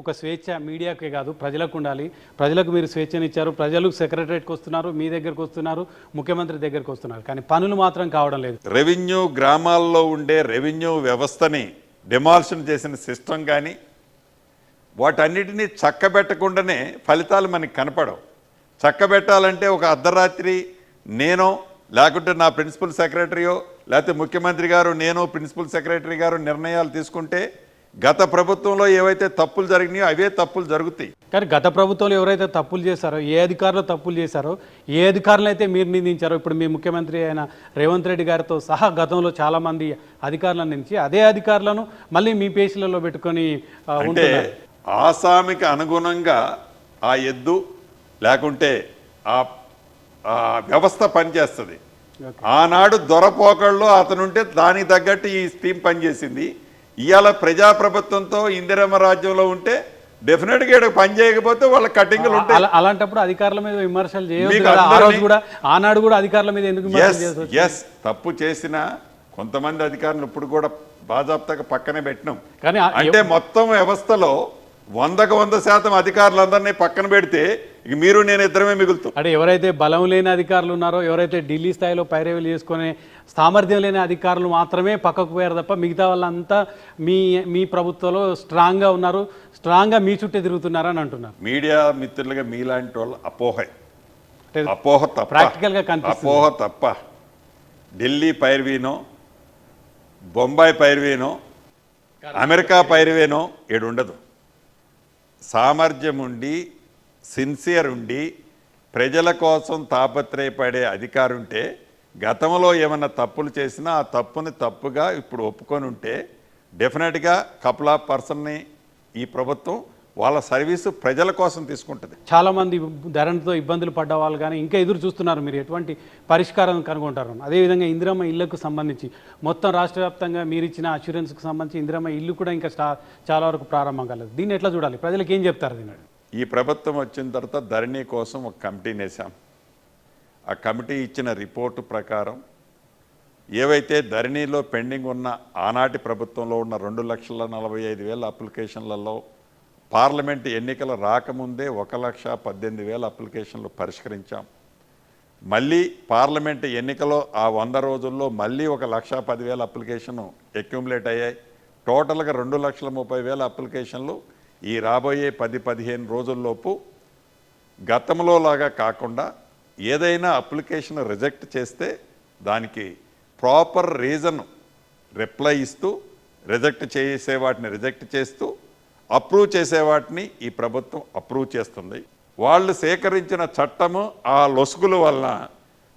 ఒక స్వేచ్ఛ మీడియాకే కాదు ప్రజలకు ఉండాలి. ప్రజలకు మీరు స్వేచ్ఛనిచ్చారు ప్రజలు సెక్రటరేట్కి వస్తున్నారు మీ దగ్గరకు వస్తున్నారు ముఖ్యమంత్రి దగ్గరకు వస్తున్నారు. కానీ పనులు మాత్రం కావడం లేదు. రెవెన్యూ గ్రామాల్లో ఉండే రెవెన్యూ వ్యవస్థని డిమాల్షన్ చేసిన సిస్టమ్ కానీ వాటన్నిటినీ చక్కబెట్టకుండానే ఫలితాలు మనకి కనపడవు. చక్కబెట్టాలంటే ఒక అర్ధరాత్రి నేనో లేకుంటే నా ప్రిన్సిపల్ సెక్రటరీయో లేకపోతే ముఖ్యమంత్రి గారు నేను ప్రిన్సిపల్ సెక్రటరీ గారు నిర్ణయాలు తీసుకుంటే గత ప్రభుత్వంలో ఏవైతే తప్పులు జరిగినాయో అవే తప్పులు జరుగుతాయి. కానీ గత ప్రభుత్వంలో ఎవరైతే తప్పులు చేశారో ఏ అధికారులు తప్పులు చేశారో ఏ అధికారులు అయితే మీరు నిందించారో ఇప్పుడు మీ ముఖ్యమంత్రి అయిన రేవంత్ రెడ్డి గారితో సహా గతంలో చాలామంది అధికారులను నించి అదే అధికారులను మళ్ళీ మీ పేషీలలో పెట్టుకొని అంటే ఉంటున్నారు. ఆసామికి అనుగుణంగా ఆ ఎద్దు లేకుంటే ఆ ఆ వ్యవస్థ పనిచేస్తుంది. ఆనాడు దొరపోకళ్ళు అతనుంటే దానికి తగ్గట్టు ఈ స్కీమ్ పనిచేసింది. ఇవాళ ప్రజాప్రభుత్వంతో ఇందిరమ్మ రాజ్యంలో ఉంటే డెఫినెట్గా ఇక్కడ పని చేయకపోతే వాళ్ళ కటింగ్లు ఉంటాయి. అలా- అలాంటప్పుడు అధికారుల మీద విమర్శలు రోజు కూడా ఆనాడు కూడా అధికారుల మీద ఎందుకు ఎస్ తప్పు చేసిన కొంతమంది అధికారులు ఇప్పుడు కూడా బాజాప్తాగా పక్కనే పెట్టినాం. కానీ అంటే మొత్తం వ్యవస్థలో వందకు వంద శాతం అధికారులందరినీ పక్కన పెడితే ఇక మీరు నేను ఇద్దరమే మిగులుతాం. అంటే ఎవరైతే బలం లేని అధికారులు ఉన్నారో ఎవరైతే ఢిల్లీ స్థాయిలో పైరవీలు చేసుకునే సామర్థ్యం లేని అధికారులు మాత్రమే పక్కకు పోయారు తప్ప మిగతా వాళ్ళంతా మీ మీ ప్రభుత్వంలో స్ట్రాంగ్గా ఉన్నారు స్ట్రాంగ్గా మీ చుట్టే తిరుగుతున్నారని అంటున్నారు. మీడియా మిత్రులుగా మీలాంటి వాళ్ళు అపోహ. అపోహ తప్ప. Practical గా కనిపిస్తుంది. అపోహ తప్ప. ఢిల్లీ పైర్వీనో బొంబాయి పైర్వీనో అమెరికా పైర్వేనో ఉండదు సామర్థ్యం ఉండి సిన్సియర్ ఉండి ప్రజల కోసం తాపత్రయపడే అధికారు ఉంటే గతంలో ఏమైనా తప్పులు చేసినా ఆ తప్పుని తప్పుగా ఇప్పుడు ఒప్పుకొని ఉంటే డెఫినెట్గా కపుల్ ఆఫ్ పర్సన్ని ఈ ప్రభుత్వం వాళ్ళ సర్వీసు ప్రజల కోసం తీసుకుంటుంది. చాలామంది ధరణితో ఇబ్బందులు పడ్డ వాళ్ళు కానీ ఇంకా ఎదురు చూస్తున్నారు మీరు ఎటువంటి పరిష్కారం కనుగొంటారు. అదేవిధంగా ఇందిరమ్మ ఇళ్ళకు సంబంధించి మొత్తం రాష్ట్ర వ్యాప్తంగా మీరు ఇచ్చిన అష్యూరెన్స్కి సంబంధించి ఇందిరమ్మ ఇల్లు కూడా ఇంకా చాలా వరకు ప్రారంభం కాలేదు. దీన్ని ఎట్లా చూడాలి? ప్రజలకు ఏం చెప్తారు దీని ఈ ప్రభుత్వం వచ్చిన తర్వాత ధరణి కోసం ఒక కమిటీని వేసాం ఆ కమిటీ ఇచ్చిన రిపోర్టు ప్రకారం ఏవైతే ధరణిలో పెండింగ్ ఉన్న ఆనాటి ప్రభుత్వంలో ఉన్న రెండు లక్షల నలభై ఐదు వేల అప్లికేషన్లలో పార్లమెంట్ ఎన్నికలు రాకముందే ఒక లక్ష పద్దెనిమిది వేల అప్లికేషన్లు పరిష్కరించాం. మళ్ళీ పార్లమెంట్ ఎన్నికలో ఆ వంద రోజుల్లో మళ్ళీ ఒక లక్ష పదివేల అప్లికేషన్ అక్యుములేట్ అయ్యాయి. టోటల్గా రెండు లక్షల ముప్పై వేల అప్లికేషన్లు ఈ రాబోయే పది పదిహేను రోజుల్లోపు గతంలో లాగా కాకుండా ఏదైనా అప్లికేషన్ రిజెక్ట్ చేస్తే దానికి ప్రాపర్ రీజన్ రిప్లై ఇస్తూ రిజెక్ట్ చేసే వాటిని రిజెక్ట్ చేస్తూ అప్రూవ్ చేసే వాటిని ఈ ప్రభుత్వం అప్రూవ్ చేస్తుంది. వాళ్ళు సేకరించిన చట్టము ఆ లొసుగుల వలన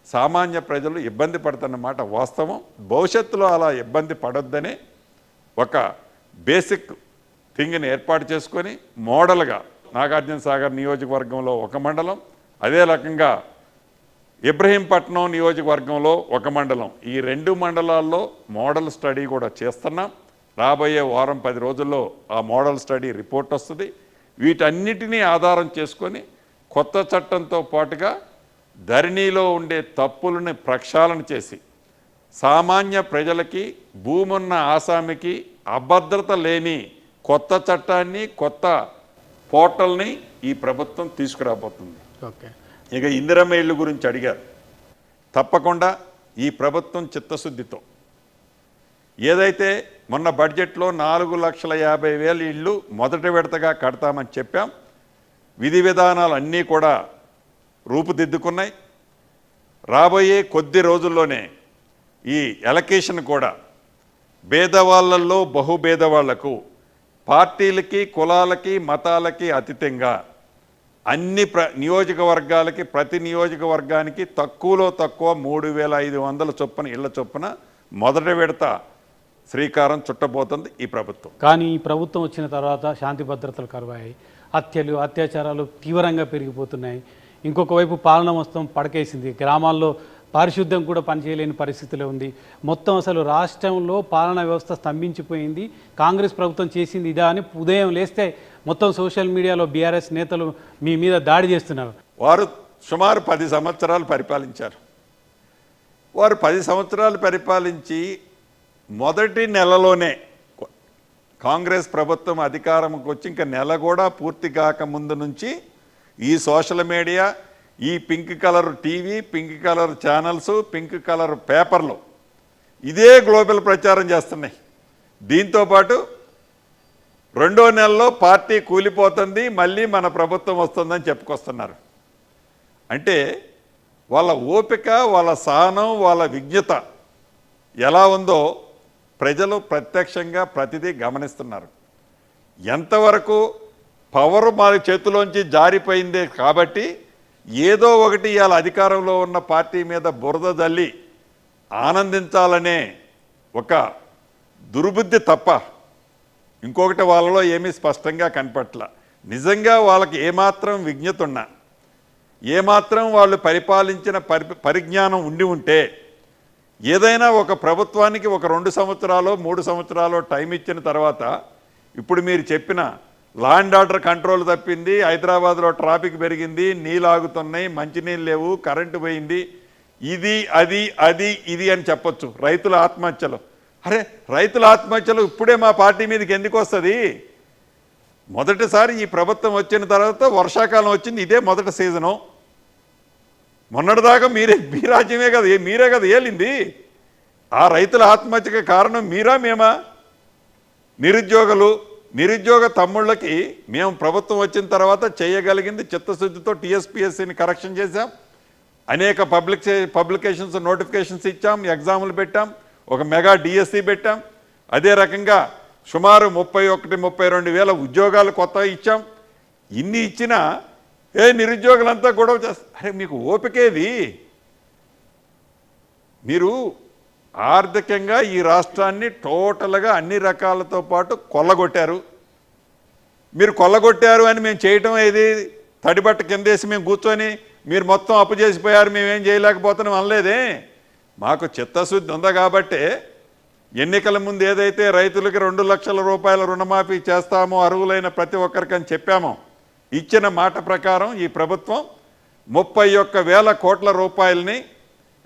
సామాన్య ప్రజలు ఇబ్బంది పడుతున్నమాట వాస్తవం. భవిష్యత్తులో అలా ఇబ్బంది పడొద్దనే ఒక బేసిక్ థింగ్ని ఏర్పాటు చేసుకొని మోడల్గా నాగార్జున సాగర్ నియోజకవర్గంలో ఒక మండలం అదే రకంగా ఇబ్రహీంపట్నం నియోజకవర్గంలో ఒక మండలం. ఈ రెండు మండలాల్లో మోడల్ స్టడీ కూడా చేస్తున్నాం. రాబోయే వారం పది రోజుల్లో ఆ మోడల్ స్టడీ రిపోర్ట్ వస్తుంది. వీటన్నిటినీ ఆధారం చేసుకొని కొత్త చట్టంతో పాటుగా ధరణిలో ఉండే తప్పులను ప్రక్షాళన చేసి సామాన్య ప్రజలకి భూమున్న ఆసామికి అభద్రత లేని కొత్త చట్టాన్ని కొత్త పోర్టల్ని ఈ ప్రభుత్వం తీసుకురాబోతుంది. ఓకే. ఇక ఇందిరమ్మ ఇళ్ళు గురించి అడిగారు. తప్పకుండా ఈ ప్రభుత్వం చిత్తశుద్ధితో. ఏదైతే మొన్న బడ్జెట్లో నాలుగు లక్షల యాభై వేల ఇళ్ళు మొదటి విడతగా కడతామని చెప్పాం విధి విధానాలు అన్నీ కూడా రూపుదిద్దుకున్నాయి. రాబోయే కొద్ది రోజుల్లోనే ఈ ఎలకేషన్ కూడా భేదవాళ్ళల్లో బహుభేదవాళ్ళకు పార్టీలకి కులాలకి మతాలకి అతీతంగా అన్ని ప్ర నియోజకవర్గాలకి ప్రతి నియోజకవర్గానికి తక్కువలో తక్కువ మూడు వేల ఐదు వందల చొప్పున ఇళ్ళ చొప్పున మొదటి విడత శ్రీకారం చుట్టబోతుంది ఈ ప్రభుత్వం. కానీ ఈ ప్రభుత్వం వచ్చిన తర్వాత శాంతి భద్రతలు కరువాయి హత్యలు అత్యాచారాలు తీవ్రంగా పెరిగిపోతున్నాయి. ఇంకొక వైపు పాలన మొత్తం పడకేసింది. గ్రామాల్లో పారిశుద్ధ్యం కూడా పనిచేయలేని పరిస్థితిలో ఉంది. మొత్తం అసలు రాష్ట్రంలో పాలనా వ్యవస్థ స్తంభించిపోయింది. కాంగ్రెస్ ప్రభుత్వం చేసింది ఇదా అని ఉదయం లేస్తే మొత్తం సోషల్ మీడియాలో బీఆర్ఎస్ నేతలు మీ మీద దాడి చేస్తున్నారు. వారు సుమారు పది సంవత్సరాలు పరిపాలించారు. వారు పది సంవత్సరాలు పరిపాలించి మొదటి నెలలోనే కాంగ్రెస్ ప్రభుత్వం అధికారంకి వచ్చి ఇంకా నెల కూడా పూర్తి కాక ముందు నుంచి ఈ సోషల్ మీడియా ఈ pink colour TV pink colour channels pink colour పేపర్లు. ఇదే గ్లోబల్ ప్రచారం చేస్తున్నాయి. దీంతో పాటు రెండో నెలలో పార్టీ కూలిపోతుంది మళ్ళీ మన ప్రభుత్వం వస్తుందని చెప్పుకొస్తున్నారు. అంటే వాళ్ళ ఓపిక వాళ్ళ సహనం వాళ్ళ విజ్ఞత ఎలా ఉందో ప్రజలు ప్రత్యక్షంగా ప్రతిదీ గమనిస్తున్నారు. ఎంతవరకు పవర్ మా చేతిలోంచి జారిపోయిందే కాబట్టి ఏదో ఒకటి ఇవాళ అధికారంలో ఉన్న పార్టీ మీద బురద జల్లి ఆనందించాలనే ఒక దుర్బుద్ధి తప్ప ఇంకొకటి వాళ్ళలో ఏమీ స్పష్టంగా కనపట్ల. నిజంగా వాళ్ళకి ఏమాత్రం విజ్ఞత ఉన్నా ఏమాత్రం వాళ్ళు పరిపాలించిన పరి పరిజ్ఞానం ఉండి ఉంటే ఏదైనా ఒక ప్రభుత్వానికి ఒక రెండు సంవత్సరాలు మూడు సంవత్సరాలు టైం ఇచ్చిన తర్వాత ఇప్పుడు మీరు చెప్పిన లా అండ్ ఆర్డర్ కంట్రోల్ తప్పింది హైదరాబాద్లో ట్రాఫిక్ పెరిగింది నీళ్ళు ఆగుతున్నాయి మంచినీళ్ళు లేవు కరెంటు పోయింది. ఇది అది అది ఇది అని చెప్పొచ్చు. రైతుల ఆత్మహత్యలు. అరే రైతుల ఆత్మహత్యలు ఇప్పుడే మా పార్టీ మీదకి ఎందుకు వస్తుంది? మొదటిసారి ఈ ప్రభుత్వం వచ్చిన తర్వాత వర్షాకాలం వచ్చింది ఇదే మొదటి సీజను. మొన్నటిదాకా మీరే మీ రాజ్యమే కదా ఏ- మీరే కదా ఏలింది? ఆ రైతుల ఆత్మహత్యకి కారణం మీరా మేమా? నిరుద్యోగులు నిరుద్యోగ తమ్ముళ్ళకి మేము ప్రభుత్వం వచ్చిన తర్వాత చేయగలిగింది చిత్తశుద్ధితో టీఎస్పీఎస్సీని కరెక్షన్ చేశాం. అనేక పబ్లిక్ పబ్లికేషన్స్ నోటిఫికేషన్స్ ఇచ్చాం ఎగ్జాములు పెట్టాం ఒక మెగా డిఎస్సి పెట్టాం. అదే రకంగా సుమారు ముప్పై ఒకటి ముప్పై రెండు వేల ఉద్యోగాలు కొత్త ఇచ్చాం. ఇన్ని ఇచ్చినా ఏ నిరుద్యోగులంతా గొడవ చేస్తారు అరే మీకు ఓపికేది మీరు ఆర్థికంగా ఈ రాష్ట్రాన్ని టోటల్గా అన్ని రకాలతో పాటు కొల్లగొట్టారు. మీరు కొల్లగొట్టారు అని మేము చేయటం ఏది? తడిబట్ట కిందేసి మేము కూర్చొని మీరు మొత్తం అప్పు చేసిపోయారు మేమేం చేయలేకపోతున్నాం అనలేదే. మాకు చిత్తశుద్ధి ఉంది కాబట్టే ఎన్నికల ముందు ఏదైతే రైతులకి రెండు లక్షల రూపాయల రుణమాఫీ చేస్తామో అర్హులైన ప్రతి ఒక్కరికని చెప్పామో ఇచ్చిన మాట ప్రకారం ఈ ప్రభుత్వం ముప్పై ఒక్క వేల కోట్ల రూపాయలని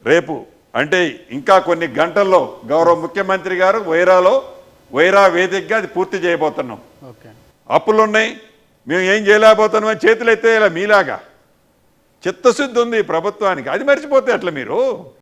రేపు అంటే ఇంకా కొన్ని గంటల్లో గౌరవ ముఖ్యమంత్రి గారు వైరాలో వైరా వేదికగా అది పూర్తి చేయబోతున్నాం. ఓకే. అప్పులు ఉన్నాయి మేము ఏం చేయలేకపోతున్నాం అని చేతులు ఎత్తేయాల మీలాగా. చిత్తశుద్ధి ఉంది ప్రభుత్వానికి. అది మర్చిపోతే అట్లా మీరు?